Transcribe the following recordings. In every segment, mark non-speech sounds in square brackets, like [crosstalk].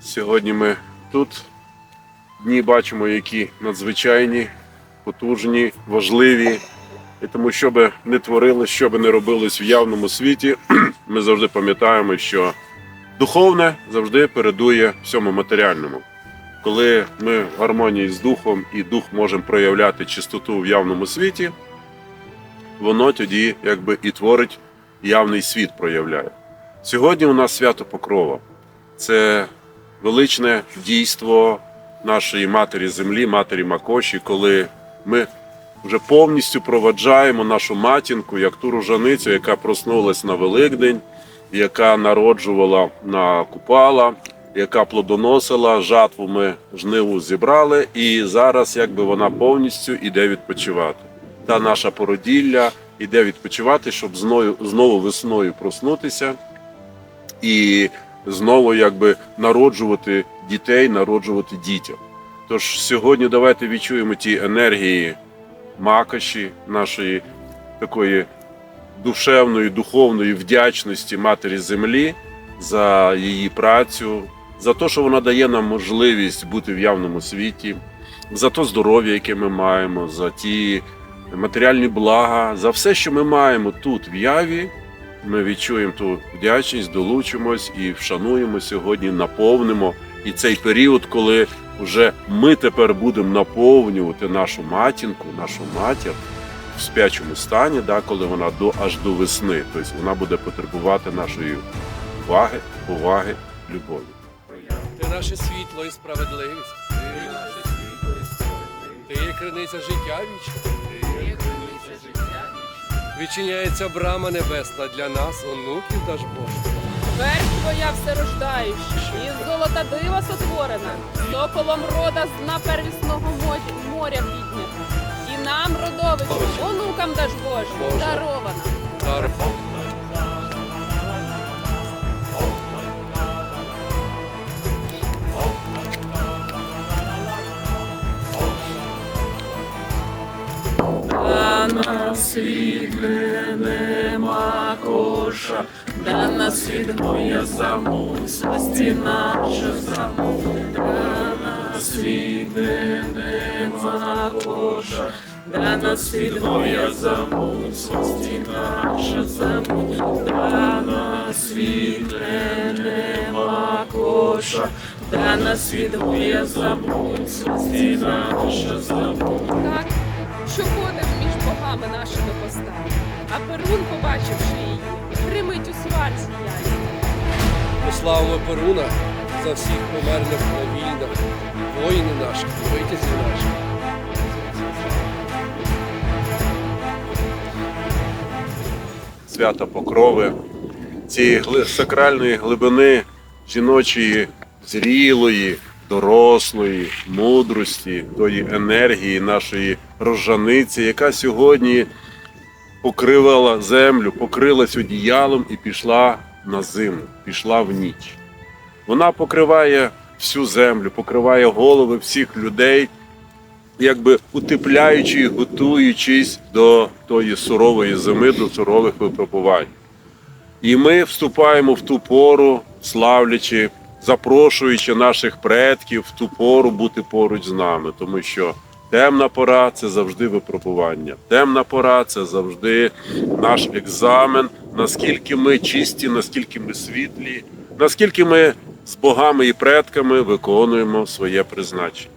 Сьогодні ми тут дні бачимо, які надзвичайні, потужні, важливі. І тому, що би не творили, що би не робилось в явному світі, [clears throat] ми завжди пам'ятаємо, що духовне завжди передує всьому матеріальному. Коли ми в гармонії з духом і дух можемо проявляти чистоту в явному світі, воно тоді якби і творить явний світ проявляє. Сьогодні у нас свято Покрова. Це величне дійство нашої матері землі, матері Макоші, коли ми вже повністю проваджаємо нашу матінку, як ту ружаницю, яка проснулась на Великдень, яка народжувала на Купала, яка плодоносила, жатву ми жниву зібрали, і зараз якби вона повністю іде відпочивати. Та наша породілля іде відпочивати, щоб знову весною проснутися і знову якби народжувати дітей, народжувати дітям. Тож сьогодні давайте відчуємо ті енергії макоші, нашої такої душевної, духовної вдячності Матері Землі за її працю, за те, що вона дає нам можливість бути в явному світі, за те здоров'я, яке ми маємо, за ті матеріальні блага, за все, що ми маємо тут в яві. Ми відчуємо ту вдячність, долучимось і вшануємо сьогодні, наповнимо. І цей період, коли вже ми тепер будемо наповнювати нашу матінку, нашу матір в спячому стані, да, коли вона до аж до весни. Тобто вона буде потребувати нашої уваги, поваги, любові. Ти наше світло і справедливість. Ти є криниця життя вічне. Відчиняється брама небесна для нас, онуків та ж Божих. Верх твоя всерождаюча, із золота дива сотворена, соколом рода з дна первісного моря піднята. І нам, родовичам, онукам даж Боже, Боже. дарована. Світле нема коша, дана світ моя замусності наша замут. Дана світле нема коша, дана світ моя замусності наша замут. Дана світле нема коша, дана світ моя замусності наша замут. Так, що між богами нашими постами, а Перун, побачивши її, примить у сварці ясні. Прославимо Перуна за всіх померлих на війнах, воїни наших, витязі наших. свята Покрови, цієї сакральної глибини жіночої, зрілої, дорослої, мудрості, тої енергії нашої рожаниці, яка сьогодні покривала землю, покрилась одіялом і пішла на зиму, пішла в ніч. Вона покриває всю землю, покриває голови всіх людей, якби утепляючи і готуючись до тої сурової зими, до сурових випробувань. І ми вступаємо в ту пору, славлячи, запрошуючи наших предків в ту пору бути поруч з нами, тому що темна пора це завжди випробування. Темна пора це завжди наш екзамен, наскільки ми чисті, наскільки ми світлі, наскільки ми з богами і предками виконуємо своє призначення.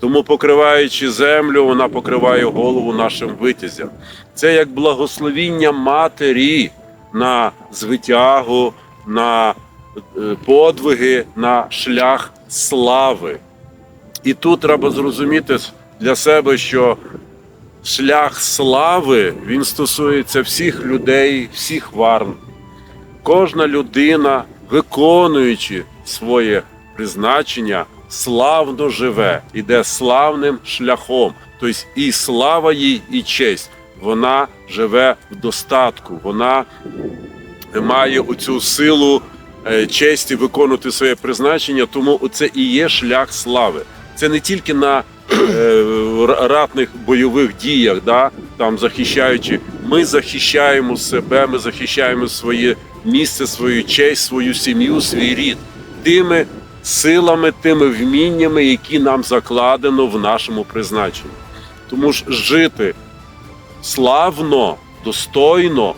Тому, покриваючи землю, вона покриває голову нашим витязям. Це як благословіння матері на звитягу, на подвиги, на шлях слави. І тут треба зрозуміти для себе, що шлях слави він стосується всіх людей, всіх варн. Кожна людина, виконуючи своє призначення, славно живе, іде славним шляхом. Тобто і слава їй, і честь. Вона живе в достатку, вона має оцю силу е, честі виконувати своє призначення, тому це і є шлях слави. Це не тільки на е, ратних бойових діях, да, там захищаючи. Ми захищаємо себе, ми захищаємо своє місце, свою честь, свою сім'ю, свій рід тими силами, тими вміннями, які нам закладено в нашому призначенні. Тому ж жити славно, достойно,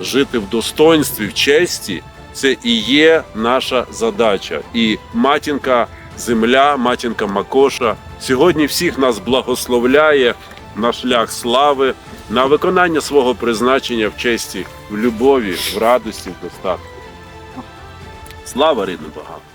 жити в достоинстві, в честі це і є наша задача. І матінка земля, матінка Макоша сьогодні всіх нас благословляє на шлях слави, на виконання свого призначення в честі, в любові, в радості, в достатку. Слава рідним богам!